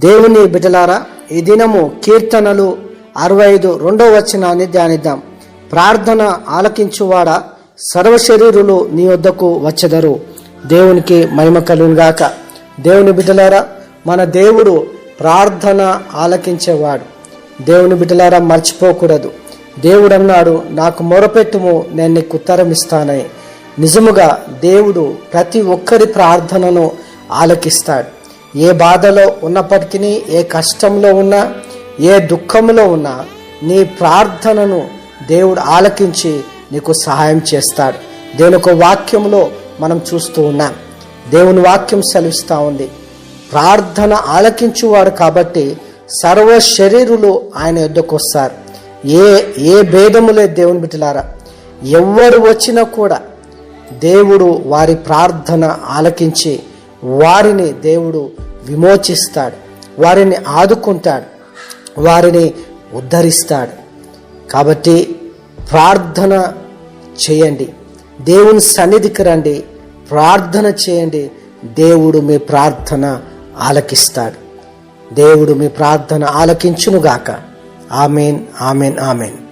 దేవుని బిడ్డలారా ఈ దినము కీర్తనలు అరవై ఐదు రెండవ వచనాన్ని ధ్యానిద్దాం. ప్రార్థన ఆలకించువాడ సర్వశరీరులు నీ వద్దకు వచ్చెదరు. దేవునికి మహిమ కలుగాక దేవుని బిడ్డలారా మన దేవుడు ప్రార్థన ఆలకించేవాడు. దేవుని బిడ్డలారా మర్చిపోకూడదు. దేవుడు అన్నాడు నాకు మొరపెట్టుము నేను నీకు ఉత్తరం ఇస్తానని. నిజముగా దేవుడు ప్రతి ఒక్కరి ప్రార్థనను ఆలకిస్తాడు. ఏ బాధలో ఉన్నప్పటికీ ఏ కష్టంలో ఉన్నా ఏ దుఃఖంలో ఉన్నా నీ ప్రార్థనను దేవుడు ఆలకించి నీకు సహాయం చేస్తాడు. దేవుని ఒక వాక్యంలో మనం చూస్తూ ఉన్నాం. దేవుని వాక్యం సెలవిస్తూ ఉంది. ప్రార్థన ఆలకించువాడు కాబట్టి సర్వ శరీరులు ఆయన యుద్ధకు వస్తారు. ఏ ఏ భేదము లేదు దేవుని బిడ్డలారా ఎవరు వచ్చినా కూడా దేవుడు వారి ప్రార్థన ఆలకించి వారిని దేవుడు విమోచిస్తాడు వారిని ఆదుకుంటాడు వారిని ఉద్ధరిస్తాడు. కాబట్టి ప్రార్థన చేయండి. దేవుని సన్నిధికి రండి ప్రార్థన చేయండి. దేవుడు మీ ప్రార్థన ఆలకిస్తాడు. దేవుడు మీ ప్రార్థన ఆలకించునుగాక. Amen amen amen.